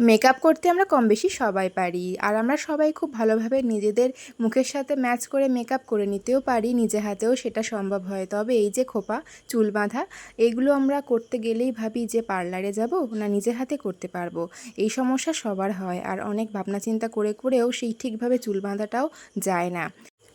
Makeup করতে আমরা কম বেশি সবাই পারি। আর আমরা সবাই খুব ভালোভাবে নিজেদের মুখের সাথে ম্যাচ করে মেকআপ করে নিতেও পারি, নিজে হাতেও সেটা সম্ভব হয়। তবে এই যে খোপা, চুল বাঁধা এইগুলো আমরা করতে গেলেই ভাবি যে পার্লারে যাব না নিজে হাতে করতে পারব। এই সমস্যা সবার হয়, আর অনেক ভাবনা চিন্তা করে করেও সেই ঠিকভাবে চুল বাঁধাটাও যায় না।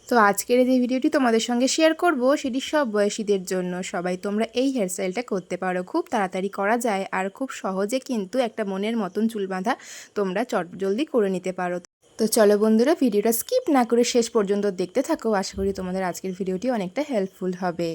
তো আজকের যে ভিডিওটি তোমাদের সঙ্গে শেয়ার করব, সেটি সব বয়সীদের জন্য। সবাই তোমরা এই হেয়ারস্টাইলটা করতে পারো। খুব তাড়াতাড়ি করা যায় আর খুব সহজে কিন্তু একটা মনের মতন চুল বাঁধা তোমরা চট জলদি করে নিতে পারো। তো চলো বন্ধুরা, ভিডিওটা স্কিপ না করে শেষ পর্যন্ত দেখতে থাকো। আশা করি তোমাদের আজকের ভিডিওটি অনেকটা হেল্পফুল হবে।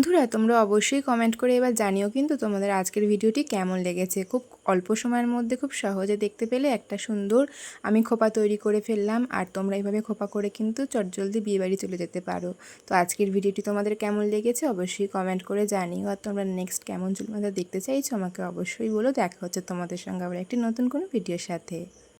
বন্ধুরা, তোমরা অবশ্যই কমেন্ট করে এবার জানিও কিন্তু তোমাদের আজকের ভিডিওটি কেমন লেগেছে। খুব অল্প সময়ের মধ্যে খুব সহজে দেখতে পেলে একটা সুন্দর আমি খোপা তৈরি করে ফেললাম আর তোমরা এইভাবে খোপা করে কিন্তু চটজলদি বিয়েবাড়ি চলে যেতে পারো। তো আজকের ভিডিওটি তোমাদের কেমন লেগেছে অবশ্যই কমেন্ট করে জানিও। আর তোমরা নেক্সট কেমন চুলমাদা দেখতে চাইছো আমাকে অবশ্যই বলো। দেখা হচ্ছে তোমাদের সঙ্গে আবার একটি নতুন কোনো ভিডিওর সাথে।